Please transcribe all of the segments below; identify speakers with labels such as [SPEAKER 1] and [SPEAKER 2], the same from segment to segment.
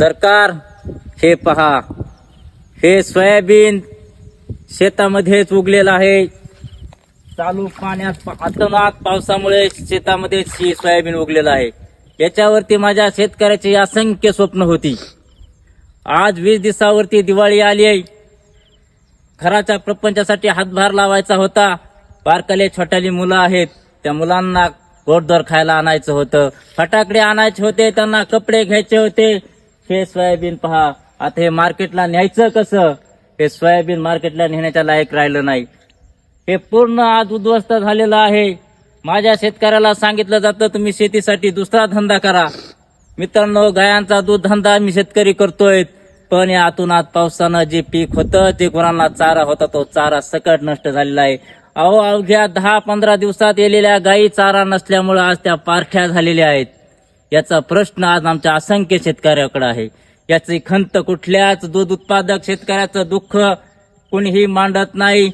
[SPEAKER 1] सरकार हे पहा. हे सोयाबीन शेतामध्येच उगलेलं आहे. चालू पाण्यात अतनात पावसामुळे शेतामध्ये सोयाबीन उगलेलं आहे. याच्यावरती माझ्या शेतकऱ्याची असंख्य स्वप्न होती. आज वीस दिवसावरती दिवाळी आली आहे. घराच्या प्रपंचासाठी हातभार लावायचा होता. बारकाले छोटाली मुलं आहेत. त्या मुलांना गोडदोर खायला आणायचं होतं. फटाकडे आणायचे होते त्यांना कपडे घ्यायचे होते. हे सोयाबीन पहा. आता हे मार्केटला न्यायचं कसं? हे सोयाबीन मार्केटला नेण्याच्या लायक राहिलं नाही. हे पूर्ण आज उद्ध्वस्त झालेलं आहे. माझ्या शेतकऱ्याला सांगितलं जातं तुम्ही शेतीसाठी दुसरा धंदा करा. मित्रांनो गायांचा दूध धंदा मी शेतकरी करतोय. पण या आतून आत पावसानं जे पीक होतं ते कोणाला चारा होता तो चारा सकट नष्ट झालेला आहे. अहो अवघ्या दहा पंधरा दिवसात येलेल्या गायी चारा नसल्यामुळे आज त्या पारख्या झालेल्या आहेत. याचा प्रश्न आज आमच्या असंख्य शेतकऱ्याकडे आहे. याची खंत कुठल्याच दूध उत्पादक शेतकऱ्याचं दुःख कोणीही मांडत नाही.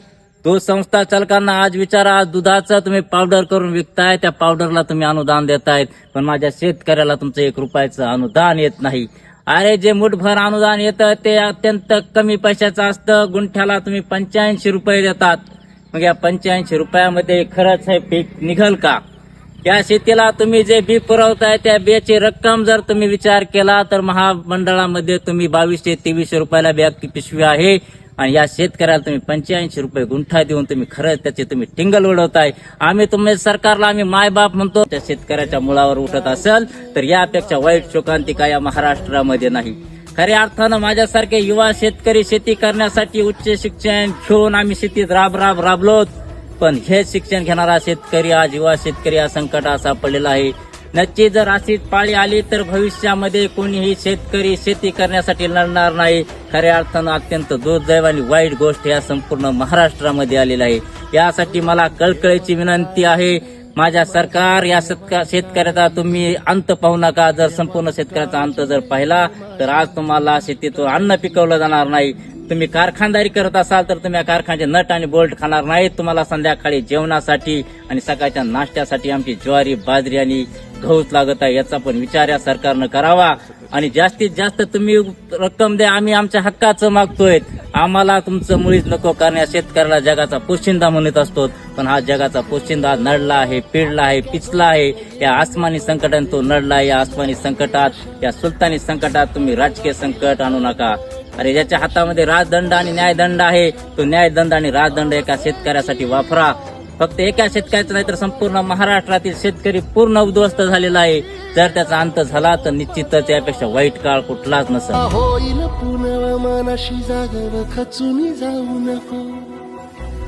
[SPEAKER 1] दूध संस्था चालकांना आज विचारा आज दुधाचं तुम्ही पावडर करून विकताय त्या पावडरला तुम्ही अनुदान देतायत. पण माझ्या शेतकऱ्याला तुमचं एक रुपयाचं अनुदान येत नाही. अरे जे मुठभर अनुदान येतं ते अत्यंत कमी पैशाचं असतं. गुंठ्याला तुम्ही पंच्याऐंशी रुपये देतात. मग या पंच्याऐंशी रुपयामध्ये खरंच हे पीक निघल का? या शेतीला तुम्ही जे बी पुरवताय त्या बियाची रक्कम जर तुम्ही विचार केला तर महामंडळामध्ये तुम्ही बावीसशे तेवीसशे रुपयाला बॅग पिशवी आहे. आणि या शेतकऱ्याला तुम्ही पंच्याऐंशी रुपये गुंठा देऊन तुम्ही खरंच त्याचे तुम्ही टिंगल उडवताय. आम्ही तुम्ही सरकारला आम्ही मायबाप म्हणतो त्या शेतकऱ्याच्या मुळावर उठत असेल तर यापेक्षा वाईट शोकांतिका या महाराष्ट्रामध्ये नाही. खऱ्या अर्थानं माझ्यासारखे युवा शेतकरी शेती करण्यासाठी उच्च शिक्षण घेऊन आम्ही शेतीत राब राब राबलोत. पण हे शिक्षण घेणारा शेतकरी हा युवा शेतकरी संकट असा पडलेला आहे. नक्की जर अशीच पाळी आली तर भविष्यामध्ये कोणीही शेतकरी शेती करण्यासाठी लढणार नाही. खऱ्या अर्थानं अत्यंत दुर्दैव आणि वाईट गोष्ट या संपूर्ण महाराष्ट्रामध्ये आलेल्या आहे. यासाठी मला कळकळीची विनंती आहे. माझ्या सरकार या शेतकऱ्याचा तुम्ही अंत पाहू नका. जर संपूर्ण शेतकऱ्याचा अंत जर पाहिला तर आज तुम्हाला शेतीतून अन्न पिकवलं जाणार नाही. तुम्ही कारखानदारी करत असाल तर तुम्ही या कारखान्याचे नट आणि बोल्ट खाणार नाहीत. तुम्हाला संध्याकाळी जेवणासाठी आणि सकाळच्या नाश्त्यासाठी आमची ज्वारी बाजरी आणि गहूच लागत आहे याचा पण विचार या सरकारनं करावा. आणि जास्तीत जास्त तुम्ही रक्कम द्या आम्ही आमच्या हक्काचं मागतोय. आम्हाला तुमचं मुळीच नको कारण या शेतकऱ्याला जगाचा पोशिंदा म्हणत असतो पण हा जगाचा पोशिंदा नडला आहे पिडला आहे पिचला आहे. या आसमानी संकटाने तो नडला आहे. या आसमानी संकटात या सुलतानी संकटात तुम्ही राजकीय संकट आणू नका. अरे ज्याच्या हातामध्ये राजदंड आणि न्यायदंड आहे तो न्यायदंड आणि राजदंड एका शेतकऱ्यासाठी वापरा. फक्त एका शेतकऱ्याचं नाही तर संपूर्ण महाराष्ट्रातील शेतकरी पूर्ण उद्ध्वस्त झालेला आहे. जर त्याचा अंत झाला तर निश्चितच यापेक्षा वाईट काळ कुठलाच नसेल.
[SPEAKER 2] होईल पुनव मनाशी खचून जाऊ नको.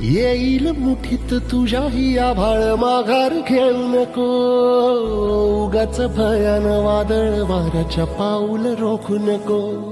[SPEAKER 2] येईल मुठीत तुझ्याही आभाळ माघार खेळू नको. उगाच भयान वादळ वाऱ्याच्या पाऊल रोखू नको.